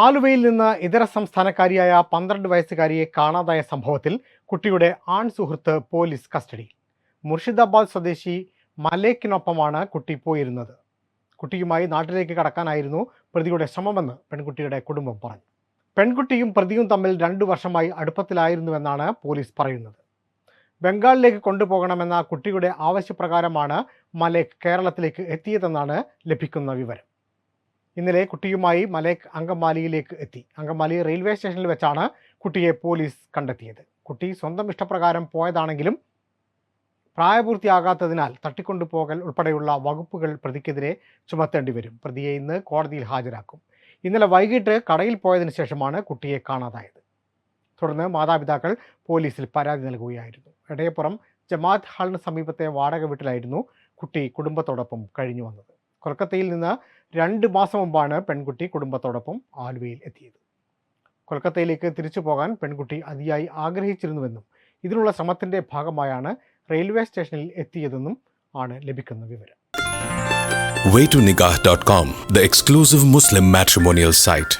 ആലുവയിൽ നിന്ന് ഇതര സംസ്ഥാനക്കാരിയായ പന്ത്രണ്ട് വയസ്സുകാരിയെ കാണാതായ സംഭവത്തിൽ കുട്ടിയുടെ ആൺ സുഹൃത്ത് പോലീസ് കസ്റ്റഡിയിൽ മുർഷിദാബാദ് സ്വദേശി മലേക്കിനൊപ്പമാണ് കുട്ടി പോയിരുന്നത്. കുട്ടിയുമായി നാട്ടിലേക്ക് കടക്കാനായിരുന്നു പ്രതിയുടെ ശ്രമമെന്ന് പെൺകുട്ടിയുടെ കുടുംബം പറഞ്ഞു. പെൺകുട്ടിയും പ്രതിയും തമ്മിൽ രണ്ടു വർഷമായി അടുപ്പത്തിലായിരുന്നുവെന്നാണ് പോലീസ് പറയുന്നത്. ബംഗാളിലേക്ക് കൊണ്ടുപോകണമെന്ന കുട്ടിയുടെ ആവശ്യപ്രകാരമാണ് മലേക് കേരളത്തിലേക്ക് എത്തിയതെന്നാണ് ലഭിക്കുന്ന വിവരം. ഇന്നലെ കുട്ടിയുമായി മലേക് അങ്കമാലിയിലേക്ക് എത്തി. അങ്കമാലി റെയിൽവേ സ്റ്റേഷനിൽ വെച്ചാണ് കുട്ടിയെ പോലീസ് കണ്ടെത്തിയത്. കുട്ടി സ്വന്തം ഇഷ്ടപ്രകാരം പോയതാണെങ്കിലും പ്രായപൂർത്തിയാകാത്തതിനാൽ തട്ടിക്കൊണ്ടുപോകൽ ഉൾപ്പെടെയുള്ള വകുപ്പുകൾ പ്രതിക്കെതിരെ ചുമത്തേണ്ടി വരും. പ്രതിയെ ഇന്ന് കോടതിയിൽ ഹാജരാക്കും. ഇന്നലെ വൈകിട്ട് കടയിൽ പോയതിനു ശേഷമാണ് കുട്ടിയെ കാണാതായത്. തുടർന്ന് മാതാപിതാക്കൾ പോലീസിൽ പരാതി നൽകുകയായിരുന്നു. എടയപ്പുറം ജമാഅത്ത് ഹാളിന് സമീപത്തെ വാടക വീട്ടിലായിരുന്നു കുട്ടി കുടുംബത്തോടൊപ്പം കഴിഞ്ഞു വന്നത്. കൊൽക്കത്തയിൽ നിന്ന് രണ്ട് മാസം മുമ്പാണ് പെൺകുട്ടി കുടുംബത്തോടൊപ്പം ആലുവയിൽ എത്തിയത് കൊൽക്കത്തയിലേക്ക് തിരിച്ചു പോകാൻ പെൺകുട്ടി അതിയായി ആഗ്രഹിച്ചിരുന്നുവെന്നും ഇതിനുള്ള ശ്രമത്തിന്റെ ഭാഗമായാണ് റെയിൽവേ സ്റ്റേഷനിൽ എത്തിയതെന്നും ആണ് ലഭിക്കുന്ന വിവരം waytonikah.com, the exclusive Muslim matrimonial site.